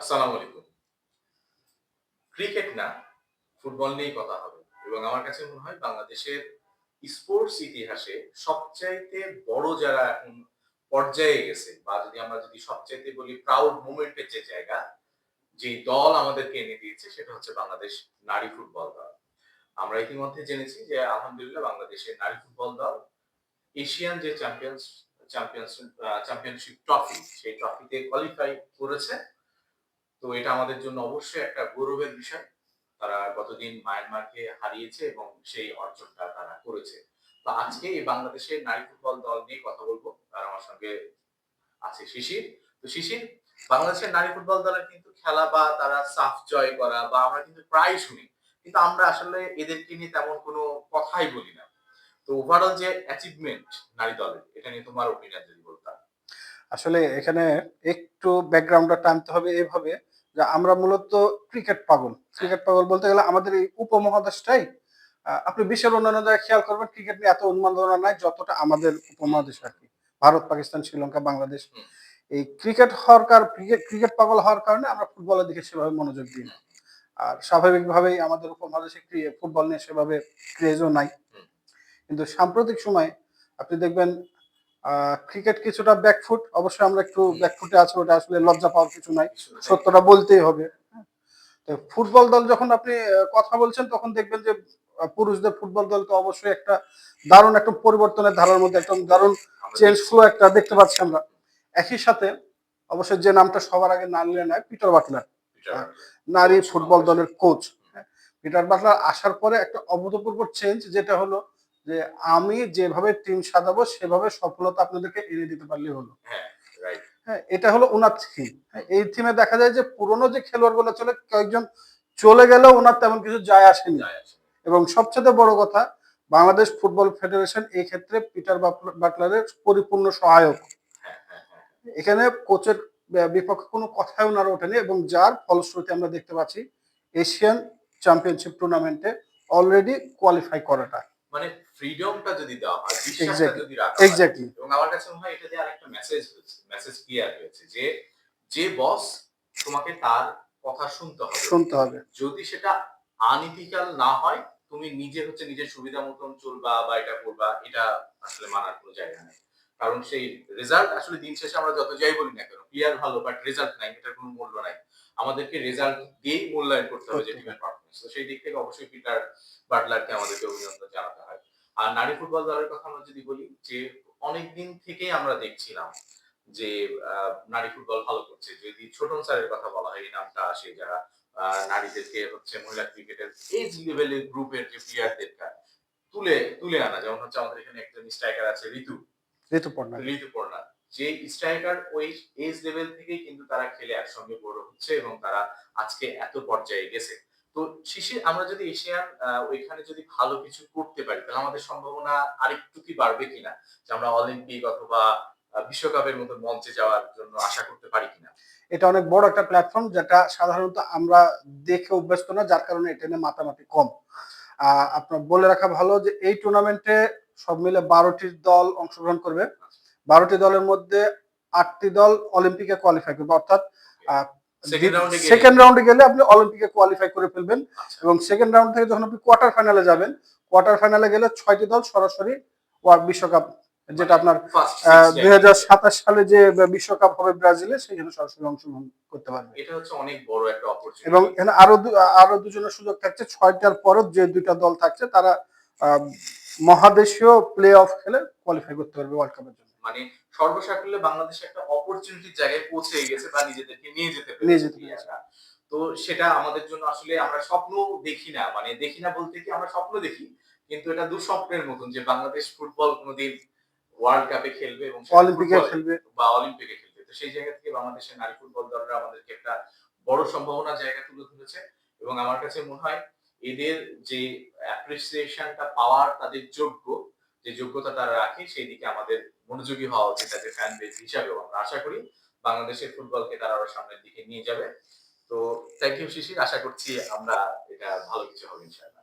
আসসালামু আলাইকুম। ক্রিকেট না, ফুটবল নিয়েই কথা হবে। এবং আমার কাছে মনে হয় বাংলাদেশের স্পোর্টস ইতিহাসে সবচাইতে বড় যারা এখন পর্যায়ে গেছে, বা যদি আমরা যদি সবচাইতে বলি প্রাউড মুভমেন্টের যে জায়গা, যে দল আমাদেরকে এনে দিয়েছে, সেটা হচ্ছে বাংলাদেশ নারী ফুটবল দল। আমরা ইতিমধ্যে জেনেছি যে আলহামদুলিল্লাহ বাংলাদেশের নারী ফুটবল দল এশিয়ান যে চ্যাম্পিয়ন্স চ্যাম্পিয়ন্স চ্যাম্পিয়নশিপ ট্রফি, সেই ট্রফিতে কোয়ালিফাই করেছে। তো এটা আমাদের জন্য অবশ্যই একটা গৌরবের বিষয়। তারা গতদিন মায়ানমারকে হারিয়েছে এবং সেই অর্জনটা তারা করেছে। তো আজকে এই বাংলাদেশের নারী ফুটবল দল নিয়ে কথা বলব। আর আমার সঙ্গে আছে শিশির। তো শিশির, বাংলাদেশের নারী ফুটবল দলের কিন্তু খেলা বা তারা সাফ জয় করা বা আমরা কিন্তু প্রায় শুনি। কিন্তু আমরা আসলে এদেরকে নিয়ে তেমন কোনো কথাই বলি না। তো ওভারঅল যে অ্যাচিভমেন্ট নারী দলের, এটা নিয়ে তোমার ওপিনিয়ন যদি আসলে এখানে একটু ব্যাকগ্রাউন্ডটা টানতে হবে এভাবে যে আমরা মূলত ক্রিকেট পাগল। ক্রিকেট পাগল বলতে গেলে আমাদের এই উপমহাদেশটাই আপনি বিশ্বের অন্যান্য জায়গায় খেয়াল করবেন ক্রিকেট নিয়ে এত উন্মাদনা নাই যতটা আমাদের উপমহাদেশ আর কি। ভারত পাকিস্তান শ্রীলঙ্কা বাংলাদেশ। এই ক্রিকেট হওয়ার কার ক্রিকেট পাগল হওয়ার কারণে আমরা ফুটবলের দিকে সেভাবে মনোযোগ দিই না। আর স্বাভাবিকভাবেই আমাদের উপমহাদেশে ফুটবল নিয়ে সেভাবে ক্রেজও নাই। কিন্তু সাম্প্রতিক সময় আপনি দেখবেন ক্রিকেট কিছুটা ব্যাকফুট অবশ্যই আমরা একটু ব্যাকফুটে আছি ওটা আসলে লজ্জা পাওয়ার কিছু নাই। সত্যটা বলতেই হবে। হ্যাঁ। ফুটবল দল যখন আপনি কথা বলছেন তখন দেখবেন যে পুরুষদের ফুটবল দল তো অবশ্যই একটা দারুণ একটা পরিবর্তনের ধারার মধ্যে একদম দারুণ চেঞ্জ ফ্লো একটা দেখতে পাচ্ছি আমরা। একই সাথে অবশ্যই যে নামটা সবার আগে না নিলে নেয় পিটার বাটলার। নারী ফুটবল দলের কোচ পিটার বাটলার আসার পরে একটা অভূতপূর্ব চেঞ্জ যেটা হলো যে আমি যেভাবে টিম সাজাবো সেভাবে সফলতা আপনাদেরকে এনে দিতে পারলে হলো। হ্যাঁ হ্যাঁ এটা হলো ওনার থিম এই থিমে দেখা যায় যে পুরনো যে খেলোয়াড়গুলো চলে কয়েকজন চলে গেলেও ওনার তেমন কিছু যায় আসেনি। এবং সবচেয়ে বড় কথা বাংলাদেশ ফুটবল ফেডারেশন এই ক্ষেত্রে পিটার বাটলারের পরিপূর্ণ সহায়ক। হ্যাঁ হ্যাঁ হ্যাঁ। এখানে কোচের বিপক্ষে কোনো কথাই ওনারা ওঠেনি এবং যার ফলশ্রুতি আমরা দেখতে পাচ্ছি এশিয়ান চ্যাম্পিয়নশিপ টুর্নামেন্টে অলরেডি কোয়ালিফাই করাটা। মানে ফ্রিডমটা যদি দেওয়া হয় বিশ্বাসটা যদি রাখা হয় এক্স্যাক্টলি এবং আমার কাছে মনে হয় এটা দিয়ে আরেকটা মেসেজ হয়েছে মেসেজ ক্লিয়ার হয়েছে যে যে বস তোমাকে তার কথা শুনতে হবে শুনতে হবে। যদি সেটা আনইথিক্যাল না হয় তুমি নিজে হচ্ছে নিজের সুবিধা মতন চলবা বা এটা করবা এটা আসলে মানার কোনো জায়গা নেই। কারণ সেই রেজাল্ট আসলে দিন শেষে আমরা যত যাই বলি না কেন প্লেয়ার ভালো বাট রেজাল্ট নাই এটার কোনো মূল্য নাই। আমাদেরকে রেজাল্ট দিয়েই মূল্যায়ন করতে হবে যে টিমের পারফরমেন্স তো সেই দিক থেকে অবশ্যই পিটার বাটলারকে আমাদেরকে অভিনন্দন হয় আর নারী ফুটবল দলের কথা আমরা যদি বলি যে অনেক দিন থেকেই আমরা দেখছিলাম যে নারী ফুটবল ভালো করছে। যদি ছোটন স্যারের কথা বলা হয় এই নামটা আসে যারা নারীদেরকে হচ্ছে মহিলা ক্রিকেটের এজ লেভেলের গ্রুপের যে প্লেয়ারদেরকে তুলে তুলে আনা। যেমন হচ্ছে আমাদের এখানে একজন স্ট্রাইকার আছে ঋতু। ঋতুপর্ণা ঋতুপর্ণা যে স্ট্রাইকার ওই এজ লেভেল থেকেই কিন্তু তারা খেলে একসঙ্গে বড় হচ্ছে এবং তারা আজকে এত পর্যায়ে গেছে। তো শিশির আমরা যদি এশিয়ান ওইখানে যদি ভালো কিছু করতে পারি তাহলে আমাদের সম্ভাবনা আরেকটু কি বাড়বে কিনা? যে আমরা অলিম্পিক অথবা বিশ্বকাপের মতো মঞ্চে যাওয়ার জন্য আশা করতে পারি কিনা? এটা অনেক বড় একটা প্ল্যাটফর্ম যেটা সাধারণত আমরা দেখে অভ্যস্ত না যার কারণে এটা নিয়ে মাতামাতি কম। আহ, আপনার বলে রাখা ভালো যে এই টুর্নামেন্টে সব মিলে বারোটি দল অংশগ্রহণ করবে। বারোটি দলের মধ্যে আটটি দল অলিম্পিকে কোয়ালিফাই করবে। অর্থাৎ সেকেন্ড রাউন্ডে গেলে আপনি অলিম্পিকে কোয়ালিফাই করে ফেলবেন। এবং সেকেন্ড রাউন্ড থেকে যখন আপনি কোয়ার্টার ফাইনালে যাবেন কোয়ার্টার ফাইনালে গেলে ছয়টি দল সরাসরি বিশ্বকাপ যেটা আপনার দুই হাজার সাতাশ সালে যে বিশ্বকাপ হবে ব্রাজিলে সেখানে সরাসরি অংশগ্রহণ করতে পারবে এটা হচ্ছে অনেক বড় একটা অপরচুনিটি এবং এখানে আরও আরও দুজনের সুযোগ থাকছে ছয়টার পরও যে দুইটা দল থাকছে তারা আহ, মহাদেশীয় প্লে অফ খেলে কোয়ালিফাই করতে পারবে ওয়ার্ল্ড কাপের জন্য। মানে সর্বসাকুল্যে বাংলাদেশ একটা অপরচুনিটির জায়গায় পৌঁছে গেছে বা নিজেদেরকে নিয়ে যেতে পেরেছে নিয়ে যেতে পেরেছে। তো সেটা আমাদের জন্য আসলে আমরা স্বপ্ন দেখি না। মানে দেখি না বলতে কি আমরা স্বপ্ন দেখি কিন্তু এটা দুঃস্বপ্নের মতন যে বাংলাদেশ ফুটবল কোনোদিন ওয়ার্ল্ড কাপে খেলবে এবং অলিম্পিকে খেলবে। বা অলিম্পিকে খেলবে। তো সেই জায়গা থেকে বাংলাদেশের নারী ফুটবল দলরা আমাদেরকে একটা বড় সম্ভাবনার জায়গা তুলে ধরেছে এবং আমার কাছে মনে হয় এদের যে অ্যাপ্রিসিয়েশনটা পাওয়ার তাদের যোগ্য যে যোগ্যতা তারা রাখে সেই দিকে আমাদের মনোযোগী হওয়া উচিত তাদের ফ্যান বেজ হিসাবেও আমরা আশা করি। বাংলাদেশের ফুটবলকে তারা আরও সামনের দিকে নিয়ে যাবে। তো থ্যাংক ইউ শিশির। আশা করছি আমরা এটা ভালো কিছু হবে, ইনশাআল্লাহ।